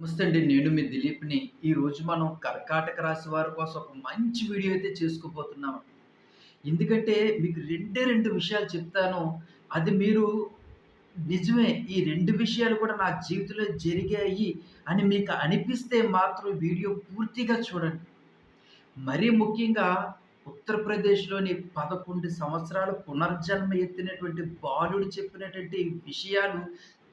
నమస్తే అండి నేను మీ దిలీప్ని. ఈరోజు మనం కర్కాటక రాశి వారి కోసం ఒక మంచి వీడియో అయితే చేసుకోబోతున్నాం ఎందుకంటే మీకు రెండే రెండు విషయాలు చెప్తాను. అది మీరు నిజమే ఈ రెండు విషయాలు కూడా నా జీవితంలో జరిగాయి అని మీకు అనిపిస్తే మాత్రం వీడియో పూర్తిగా చూడండి. మరీ ముఖ్యంగా ఉత్తరప్రదేశ్లోని పదకొండు సంవత్సరాలు పునర్జన్మ ఎత్తినటువంటి బాలుడు చెప్పినటువంటి విషయాలు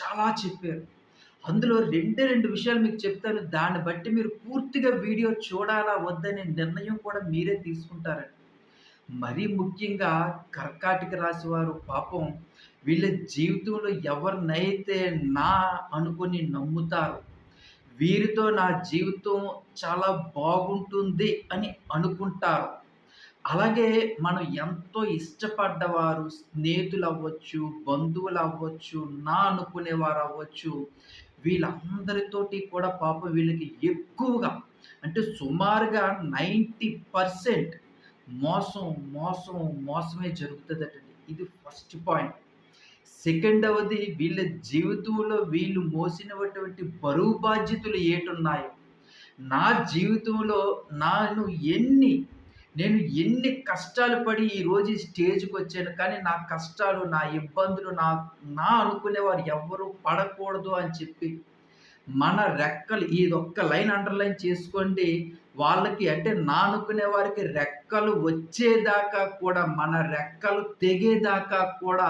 చాలా చెప్పారు. అందులో రెండే రెండు విషయాలు మీకు చెప్తాను. దాన్ని బట్టి మీరు పూర్తిగా వీడియో చూడాలా వద్దనే నిర్ణయం కూడా మీరే తీసుకుంటారండి. మరీ ముఖ్యంగా కర్కాటక రాశి వారు పాపం వీళ్ళ జీవితంలో ఎవరినైతే నా అనుకుని నమ్ముతారు వీరితో నా జీవితం చాలా బాగుంటుంది అని అనుకుంటారు అలాగే మనం ఎంతో ఇష్టపడ్డవారు స్నేహితులు అవ్వచ్చు బంధువులు అవ్వచ్చు నా అనుకునేవారు అవ్వచ్చు వీళ్ళందరితోటి కూడా పాపం వీళ్ళకి ఎక్కువగా అంటే సుమారుగా నైంటీ పర్సెంట్ మోసం మోసం మోసమే జరుగుతుందటండి. ఇది ఫస్ట్ పాయింట్. సెకండవది వీళ్ళ జీవితంలో వీళ్ళు మోసినటువంటి బరువు బాధ్యతలు ఏటున్నాయో. నా జీవితంలో నాను ఎన్ని నేను ఎన్ని కష్టాలు పడి ఈరోజు ఈ స్టేజ్కి వచ్చాను కానీ నా కష్టాలు నా ఇబ్బందులు నా నా అనుకునేవారు ఎవ్వరూ పడకూడదు అని చెప్పి మన రెక్కలు ఈ ఒక్క లైన్ అండర్లైన్ చేసుకోండి. వాళ్ళకి అంటే నా అనుకునే వారికి రెక్కలు వచ్చేదాకా కూడా మన రెక్కలు తెగేదాకా కూడా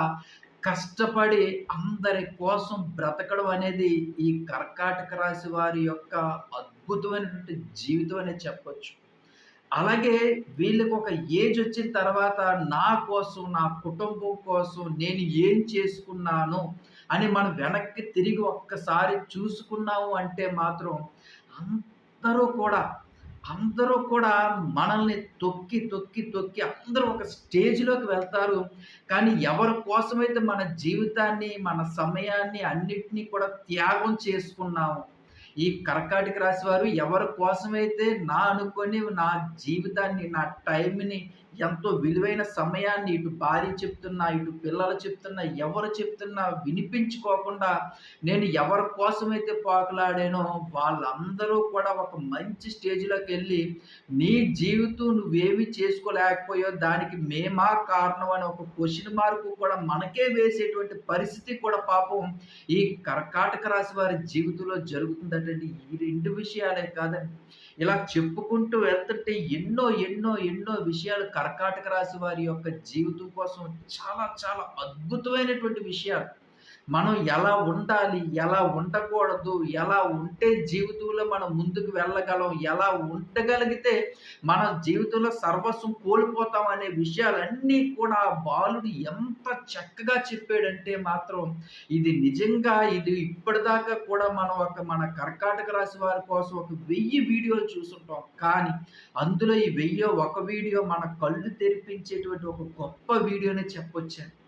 కష్టపడి అందరి కోసం బ్రతకడం అనేది ఈ కర్కాటక రాశి వారి యొక్క అద్భుతమైనటువంటి జీవితం అనేది చెప్పొచ్చు. అలాగే వీళ్ళకి ఒక ఏజ్ వచ్చిన తర్వాత నా కోసం నా కుటుంబం కోసం నేను ఏం చేసుకున్నాను అని మనం వెనక్కి తిరిగి ఒక్కసారి చూసుకున్నాము అంటే మాత్రం అందరూ కూడా అందరూ కూడా మనల్ని తొక్కి తొక్కి తొక్కి అందరూ ఒక స్టేజ్లోకి వెళ్తారు. కానీ ఎవరి కోసమైతే మన జీవితాన్ని మన సమయాన్ని అన్నిటినీ కూడా త్యాగం చేసుకున్నాము ఈ కర్కాటక రాశి వారు ఎవరి కోసమైతే నా అనుకొని నా జీవితాన్ని నా టైంని ఎంతో విలువైన సమయాన్ని ఇటు భార్య చెప్తున్నా ఇటు పిల్లలు చెప్తున్నా ఎవరు చెప్తున్నా వినిపించుకోకుండా నేను ఎవరి కోసమైతే పాకులాడానో వాళ్ళందరూ కూడా ఒక మంచి స్టేజ్లోకి వెళ్ళి నీ జీవితం నువ్వేమి చేసుకోలేకపోయో దానికి మేమా కారణం అని ఒక క్వశ్చన్ మార్కు కూడా మనకే వేసేటువంటి పరిస్థితి కూడా పాపం ఈ కర్కాటక రాశి వారి జీవితంలో జరుగుతుందటండి. ఈ రెండు విషయాలే కాదండి. ఇలా చెప్పుకుంటూ వెళ్తుంటే ఎన్నో ఎన్నో ఎన్నో విషయాలు కర్కాటక రాశి వారి యొక్క జీవితం కోసం చాలా చాలా అద్భుతమైనటువంటి విషయాలు. మనం ఎలా ఉండాలి ఎలా ఉండకూడదు ఎలా ఉంటే జీవితంలో మనం ముందుకు వెళ్ళగలం ఎలా ఉండగలిగితే మన జీవితంలో సర్వస్వం కోల్పోతాం అనే విషయాలన్నీ కూడా బాలుడు ఎంత చక్కగా చెప్పాడంటే మాత్రం ఇది నిజంగా ఇది ఇప్పటిదాకా కూడా మనం ఒక మన కర్కాటక రాశి వారి కోసం ఒక వెయ్యి వీడియోలు చూసుంటాం కానీ అందులో ఈ వెయ్యో ఒక వీడియో మన కళ్ళు తెరిపించేటువంటి ఒక గొప్ప వీడియోనే చెప్పొచ్చాను.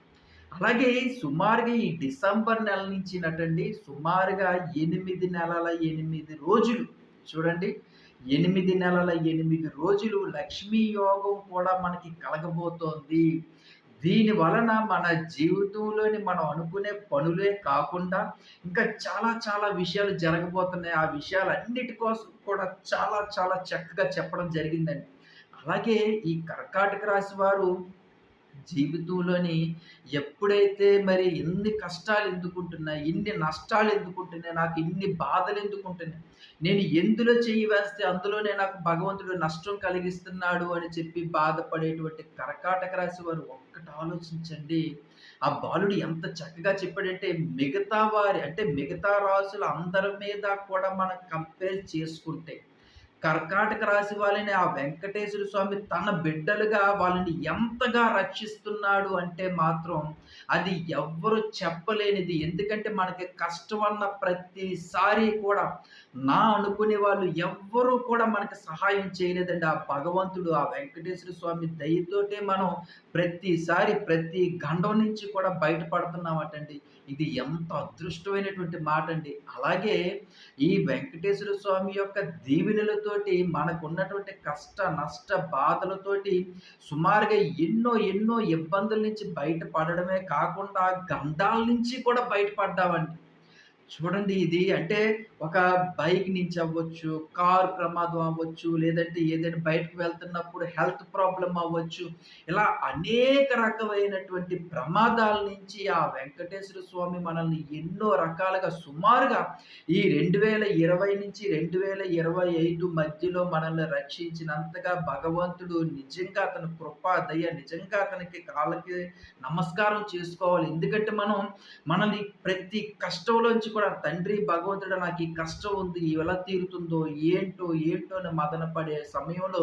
అలాగే సుమారుగా ఈ డిసెంబర్ నెల నుంచి నటండి. సుమారుగా ఎనిమిది నెలల ఎనిమిది రోజులు. చూడండి ఎనిమిది నెలల ఎనిమిది రోజులు లక్ష్మీ యోగం కూడా మనకి కలగబోతోంది. దీని వలన మన జీవితంలోని మనం అనుకునే పనులే కాకుండా ఇంకా చాలా చాలా విషయాలు జరగబోతున్నాయి. ఆ విషయాలన్నిటి కోసం కూడా చాలా చాలా చక్కగా చెప్పడం జరిగిందండి. అలాగే ఈ కర్కాటక రాశి వారు జీవితంలోని ఎప్పుడైతే మరి ఎన్ని కష్టాలు ఎందుకుంటున్నాయి ఇన్ని నష్టాలు ఎందుకుంటున్నాయి నాకు ఇన్ని బాధలు ఎందుకుంటున్నాయి నేను ఎందులో చేయి వేస్తే అందులోనే నాకు భగవంతుడు నష్టం కలిగిస్తున్నాడు అని చెప్పి బాధపడేటువంటి కరకాటక రాశి వారు ఒక్కటి ఆలోచించండి. ఆ బాలుడు ఎంత చక్కగా చెప్పాడంటే మిగతా వారి అంటే మిగతా రాసులు అందరి మీద కూడా మనం కంపేర్ చేసుకుంటే కర్కాటక రాశి వాళ్ళని ఆ వెంకటేశ్వర స్వామి తన బిడ్డలుగా వాళ్ళని ఎంతగా రక్షిస్తున్నాడు అంటే మాత్రం అది ఎవ్వరు చెప్పలేనిది. ఎందుకంటే మనకి కష్టం అన్న ప్రతిసారి కూడా నా అనుకునే వాళ్ళు ఎవ్వరూ కూడా మనకి సహాయం చేయలేదండి. ఆ భగవంతుడు ఆ వెంకటేశ్వర స్వామి దయతోటే మనం ప్రతిసారి ప్రతి గండం నుంచి కూడా బయటపడుతున్నామటండి. ఇది ఎంత అదృష్టమైనటువంటి మాట అండి అలాగే ఈ వెంకటేశ్వర స్వామి యొక్క దీవెనలతోటి మనకు ఉన్నటువంటి కష్ట నష్ట బాధలతోటి సుమారుగా ఎన్నో ఎన్నో ఇబ్బందుల నుంచి బయటపడడమే కాకుండా గండాల నుంచి కూడా బయటపడ్డామండి. చూడండి ఇది అంటే ఒక బైక్ నుంచి అవ్వచ్చు, కారు ప్రమాదం అవ్వచ్చు, లేదంటే ఏదైనా బయటకు వెళ్తున్నప్పుడు హెల్త్ ప్రాబ్లం అవ్వచ్చు. ఇలా అనేక రకమైనటువంటి ప్రమాదాల నుంచి ఆ వెంకటేశ్వర స్వామి మనల్ని ఎన్నో రకాలుగా సుమారుగా ఈ 2020 నుంచి 2025 మధ్యలో మనల్ని రక్షించినంతగా భగవంతుడు నిజంగా అతని కృప, దయ నిజంగా అతనికి కాళ్ళకి నమస్కారం చేసుకోవాలి. ఎందుకంటే మనం మనల్ని ప్రతి కష్టంలోంచి కూడా తండ్రి భగవంతుడు నాకు ఈ కష్టం ఉంది ఎలా తీరుతుందో ఏంటో ఏంటో అని మదన పడే సమయంలో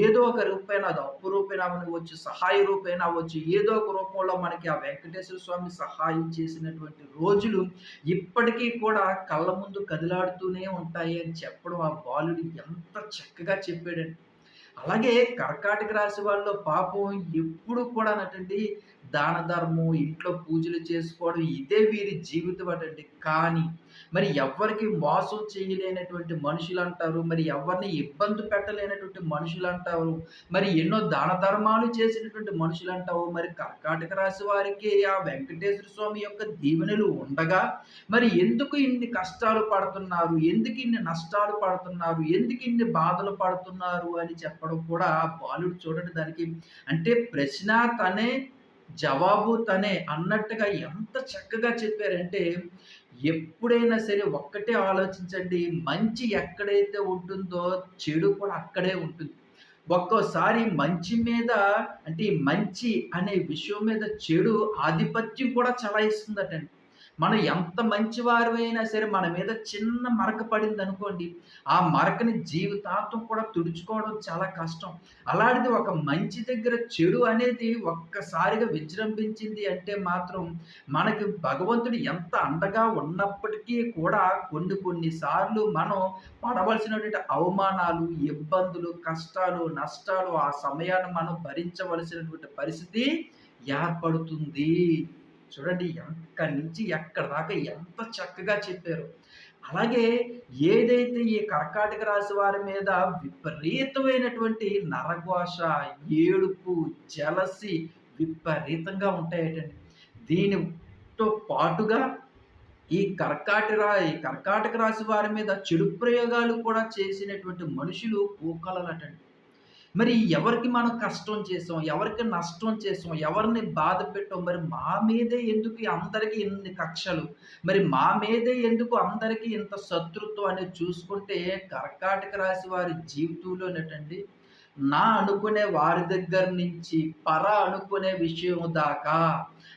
ఏదో ఒక రూపేణ అది అప్పు రూపేణ అవ్వచ్చు సహాయ రూపేణ అవ్వచ్చు ఏదో ఒక రూపంలో మనకి ఆ వెంకటేశ్వర స్వామి సహాయం చేసినటువంటి రోజులు ఇప్పటికీ కూడా కళ్ళ ముందు కదిలాడుతూనే ఉంటాయి అని చెప్పడం ఆ బాలుడు ఎంత చక్కగా చెప్పాడంటే అలాగే కర్కాటక రాశి వాళ్ళలో పాపం ఎప్పుడు కూడా అనటండి దాన ధర్మం ఇంట్లో పూజలు చేసుకోవడం ఇదే వీరి జీవితం అటండి. కానీ మరి ఎవరికి మోసం చేయలేనటువంటి మనుషులు అంటారు మరి ఎవరిని ఇబ్బంది పెట్టలేనటువంటి మనుషులు అంటారు మరి ఎన్నో దాన ధర్మాలు చేసినటువంటి మనుషులు అంటావు మరి కర్కాటక రాశి వారికి ఆ వెంకటేశ్వర స్వామి యొక్క దీవెనలు ఉండగా మరి ఎందుకు ఇన్ని కష్టాలు పడుతున్నారు ఎందుకు ఇన్ని నష్టాలు పడుతున్నారు ఎందుకు ఇన్ని బాధలు పడుతున్నారు అని చెప్పడం కూడా బాలుడు చూడండి దానికి. అంటే ప్రశ్న తనే జవాబు తనే అన్నట్టుగా ఎంత చక్కగా చెప్పారంటే ఎప్పుడైనా సరే ఒక్కటే ఆలోచించండి మంచి ఎక్కడైతే ఉంటుందో చెడు కూడా అక్కడే ఉంటుంది. ఒక్కోసారి మంచి మీద అంటే మంచి అనే విషయం మీద చెడు ఆధిపత్యం కూడా చలాయిస్తుందటండి. మనం ఎంత మంచివారమైనా సరే మన మీద చిన్న మరక పడింది అనుకోండి ఆ మరకని జీవితాంతం కూడా తుడుచుకోవడం చాలా కష్టం. అలాంటిది ఒక మంచి దగ్గర చెడు అనేది ఒక్కసారిగా విజృంభించింది అంటే మాత్రం మనకి భగవంతుడు ఎంత అండగా ఉన్నప్పటికీ కూడా కొన్ని కొన్ని సార్లు మనం పడవలసినటువంటి అవమానాలు ఇబ్బందులు కష్టాలు నష్టాలు ఆ సమయాన్ని మనం భరించవలసినటువంటి పరిస్థితి ఏర్పడుతుంది. చూడండి ఎక్కడి నుంచి ఎక్కడ దాకా ఎంత చక్కగా చెప్పారు. అలాగే ఏదైతే ఈ కర్కాటక రాశి వారి మీద విపరీతమైనటువంటి నరఘోష ఏడుపు జలసి విపరీతంగా ఉంటాయటండి. దీనితో పాటుగా ఈ కర్కాటక రా ఈ కర్కాటక రాశి వారి మీద చెడు ప్రయోగాలు కూడా చేసినటువంటి మనుషులు పూకలటండి మరి ఎవరికి మనం కష్టం చేసాం? ఎవరికి నష్టం చేసాం? ఎవరిని బాధ పెట్టాం? మరి మా మీదే ఎందుకు అందరికీ ఇన్ని కక్షలు? మరి మా మీదే ఎందుకు అందరికీ ఇంత శత్రుత్వం అనేది చూసుకుంటే కర్కాటక రాశి వారి జీవితంలోనేటండి నా అనుకునే వారి దగ్గర నుంచి పర అనుకునే విషయం దాకా.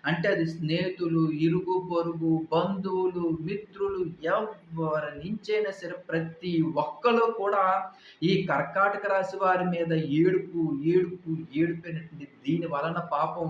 అంటే అది స్నేహితులు ఇరుగు పొరుగు బంధువులు మిత్రులు ఎవరి నుంచైనా సరే ప్రతి ఒక్కరు కూడా ఈ కర్కాటక రాశి వారి మీద ఏడుపు ఏడుపు ఏడుపోయినటువంటి దీని వలన పాపం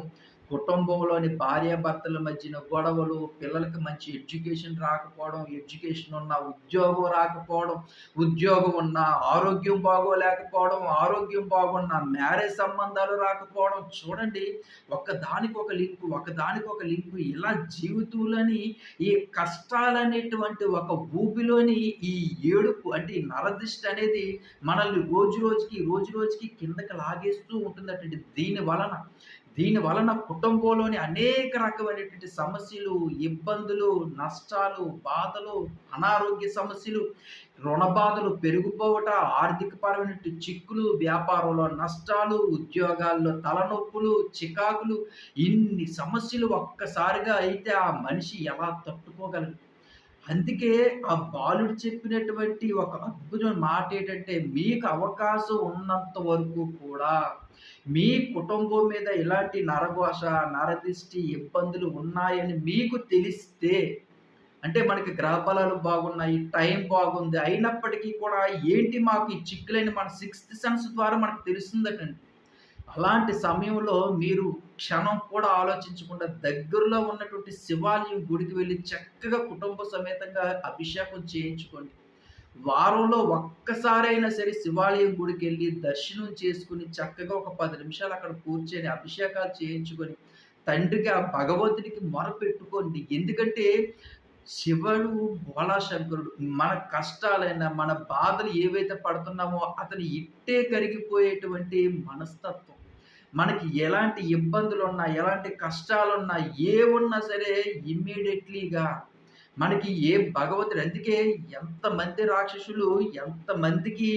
కుటుంబంలోని భార్యాభర్తల మధ్యన గొడవలు పిల్లలకి మంచి ఎడ్యుకేషన్ రాకపోవడం ఎడ్యుకేషన్ ఉన్న ఉద్యోగం రాకపోవడం ఉద్యోగం ఉన్న ఆరోగ్యం బాగోలేకపోవడం ఆరోగ్యం బాగున్న మ్యారేజ్ సంబంధాలు రాకపోవడం చూడండి ఒకదానికి ఒక లింకు ఒకదానికి ఒక లింకు ఇలా జీవితంలోని ఈ కష్టాలనేటువంటి ఒక ఊపిలోని ఈ ఏడుపు అంటే నరదిష్టి అనేది మనల్ని రోజు రోజుకి రోజు రోజుకి కిందకి లాగేస్తూ ఉంటుందటండి. దీని వలన దీని వలన కుటుంబంలోని అనేక రకమైనటువంటి సమస్యలు ఇబ్బందులు నష్టాలు బాధలు అనారోగ్య సమస్యలు రుణ బాధలు పెరిగిపోవట ఆర్థికపరమైన చిక్కులు వ్యాపారంలో నష్టాలు ఉద్యోగాల్లో తలనొప్పులు చికాకులు ఇన్ని సమస్యలు ఒక్కసారిగా అయితే ఆ మనిషి ఎలా తట్టుకోగలరు అందుకే ఆ బాలుడు చెప్పినటువంటి ఒక అద్భుతమైన మాట ఏంటంటే మీకు అవకాశం ఉన్నంత వరకు కూడా మీ కుటుంబం మీద ఇలాంటి నరఘోష నరదిష్టి ఇబ్బందులు ఉన్నాయని మీకు తెలిస్తే అంటే మనకి గ్రహబలాలు బాగున్నాయి టైం బాగుంది అయినప్పటికీ కూడా ఏంటి మాకు ఈ చిక్కులని మన సిక్స్త్ సెన్స్ ద్వారా మనకు తెలుస్తుందటండి అలాంటి సమయంలో మీరు క్షణం కూడా ఆలోచించకుండా దగ్గరలో ఉన్నటువంటి శివాలయం గుడికి వెళ్ళి చక్కగా కుటుంబ సమేతంగా అభిషేకం చేయించుకోండి. వారంలో ఒక్కసారైనా సరే శివాలయం గుడికి వెళ్ళి దర్శనం చేసుకుని చక్కగా ఒక పది నిమిషాలు అక్కడ కూర్చొని అభిషేకాలు చేయించుకొని తండ్రికి ఆ భగవంతుడికి మొరపెట్టుకోండి ఎందుకంటే శివుడు భోళాశంకరుడు మన కష్టాలైనా మన బాధలు ఏవైతే పడుతున్నామో అతను ఇట్టే కరిగిపోయేటువంటి మనస్తత్వం. మనకి ఎలాంటి ఇబ్బందులు ఉన్నా ఎలాంటి కష్టాలున్నా ఏ ఉన్నా సరే ఇమ్మీడియట్లీగా మనకి ఏ భగవంతుడు అందుకే ఎంతమంది రాక్షసులు ఎంతమందికి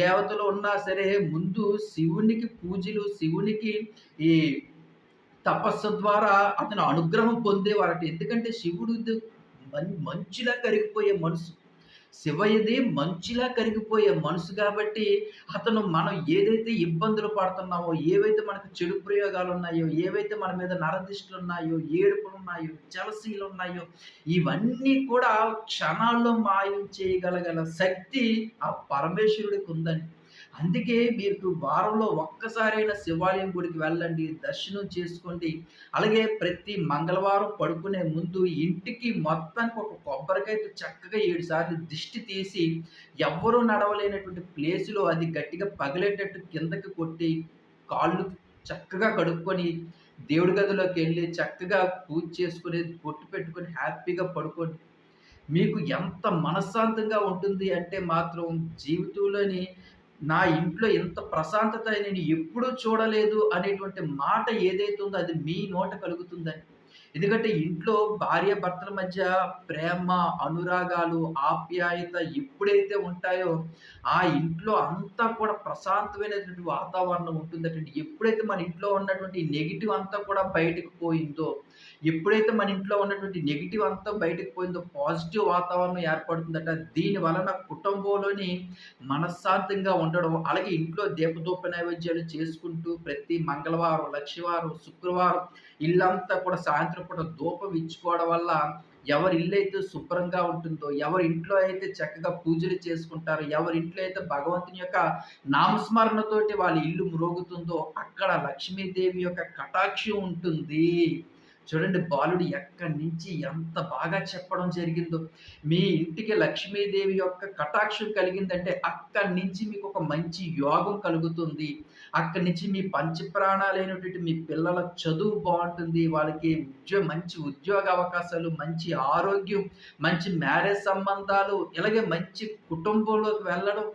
దేవతలు ఉన్నా సరే ముందు శివునికి పూజలు శివునికి ఈ తపస్సు ద్వారా అతను అనుగ్రహం పొందేవారట. ఎందుకంటే శివుడు మంచిలా కరిగిపోయే మనసు. శివయ్యది మంచిలా కరిగిపోయే మనసు కాబట్టి అతను మనం ఏదైతే ఇబ్బందులు పడుతున్నామో ఏవైతే మనకు చెడు ప్రయోగాలు ఉన్నాయో ఏవైతే మన మీద నరదిష్టులు ఉన్నాయో ఏడుపులు ఉన్నాయో జలసీలు ఉన్నాయో ఇవన్నీ కూడా క్షణాల్లో మాయం చేయగలగల శక్తి ఆ పరమేశ్వరుడికి ఉందని అందుకే మీరు వారంలో ఒక్కసారైనా శివాలయం గుడికి వెళ్ళండి దర్శనం చేసుకోండి. అలాగే ప్రతి మంగళవారం పడుకునే ముందు ఇంటికి మొత్తానికి ఒక కొబ్బరికాయతో చక్కగా ఏడు సార్లు దిష్టి తీసి ఎవ్వరూ నడవలేనటువంటి ప్లేసులో అది గట్టిగా పగిలేటట్టు కిందకి కొట్టి కాళ్ళు చక్కగా కడుక్కొని దేవుడి గదిలోకి వెళ్ళి చక్కగా పూజ చేసుకుని బొట్టు పెట్టుకొని హ్యాపీగా పడుకోండి. మీకు ఎంత మనశ్శాంతంగా ఉంటుంది అంటే మాత్రం జీవితంలోని నా ఇంట్లో ఎంత ప్రశాంతత నేను ఎప్పుడూ చూడలేదు అనేటువంటి మాట ఏదైతే ఉందో అది మీ నోట కలుగుతుందని ఎందుకంటే ఇంట్లో భార్య భర్తల మధ్య ప్రేమ అనురాగాలు ఆప్యాయత ఎప్పుడైతే ఉంటాయో ఆ ఇంట్లో అంతా కూడా ప్రశాంతమైనటువంటి వాతావరణం ఉంటుందటండి. ఎప్పుడైతే మన ఇంట్లో ఉన్నటువంటి నెగిటివ్ అంతా కూడా బయటకు పోయిందో ఎప్పుడైతే మన ఇంట్లో ఉన్నటువంటి నెగిటివ్ అంతా బయటకు పోయిందో పాజిటివ్ వాతావరణం ఏర్పడుతుందట. దీని వలన కుటుంబంలోని మనశ్శాంతంగా ఉండడం అలాగే ఇంట్లో దీపదూప నైవేద్యాలు చేసుకుంటూ ప్రతి మంగళవారం లక్షవారం శుక్రవారం ఇల్లంతా కూడా సాయంత్రం పూట ధూపం ఇచ్చుకోవడం వల్ల ఎవరి ఇల్లు అయితే శుభ్రంగా ఉంటుందో ఎవరి ఇంట్లో అయితే చక్కగా పూజలు చేసుకుంటారో ఎవరి ఇంట్లో అయితే భగవంతుని యొక్క నామస్మరణతోటి వాళ్ళ ఇల్లు మ్రోగుతుందో అక్కడ లక్ష్మీదేవి యొక్క కటాక్షం ఉంటుంది. చూడండి బాలుడు ఎక్కడి నుంచి ఎంత బాగా చెప్పడం జరిగిందో. మీ ఇంటికి లక్ష్మీదేవి యొక్క కటాక్షం కలిగిందంటే అక్కడి నుంచి మీకు ఒక మంచి యోగం కలుగుతుంది. అక్కడి నుంచి మీ పంచప్రాణాలైనటువంటి మీ పిల్లల చదువు బాగుంటుంది. వాళ్ళకి ఉద్యోగ మంచి ఉద్యోగ అవకాశాలు మంచి ఆరోగ్యం మంచి మ్యారేజ్ సంబంధాలు ఇలాగే మంచి కుటుంబంలోకి వెళ్ళడం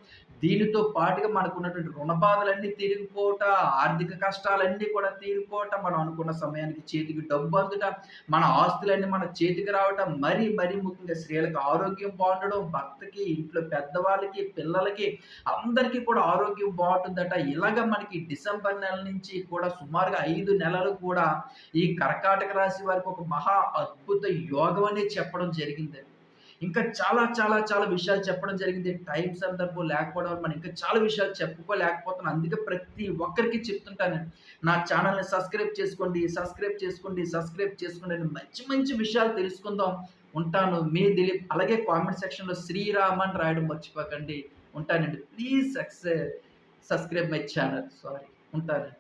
దీనితో పాటుగా మనకు ఉన్నటువంటి రుణబాధలన్నీ తీరిగిపోవట ఆర్థిక కష్టాలన్నీ కూడా తీరిపోవట మనం అనుకున్న సమయానికి చేతికి డబ్బు అందుట మన ఆస్తులన్నీ మన చేతికి రావటం మరీ మరీ ముఖ్యంగా స్త్రీలకు ఆరోగ్యం బాగుండడం భర్తకి ఇంట్లో పెద్దవాళ్ళకి పిల్లలకి అందరికీ కూడా ఆరోగ్యం బాగుంటుందట. ఇలాగ మనకి డిసెంబర్ నెల నుంచి కూడా సుమారుగా ఐదు నెలలు కూడా ఈ కర్కాటక రాశి వారికి ఒక మహా అద్భుత యోగం అనేది చెప్పడం జరిగిందండి. ఇంకా చాలా చాలా చాలా విషయాలు చెప్పడం జరిగింది. టైం సందర్భం లేకపోవడం మనం ఇంకా చాలా విషయాలు చెప్పుకోలేకపోతున్నాను అందుకే ప్రతి ఒక్కరికి చెప్తుంటాను. నా ఛానల్ని సబ్స్క్రైబ్ చేసుకోండి సబ్స్క్రైబ్ చేసుకోండి సబ్స్క్రైబ్ చేసుకోండి మంచి మంచి విషయాలు తెలుసుకుందాం ఉంటాను. మీ దిలీప్ అలాగే కామెంట్ సెక్షన్లో శ్రీరామన్ రాయడం మర్చిపోకండి. ఉంటానండి. Please subscribe my channel. Sorry. ఉంటానండి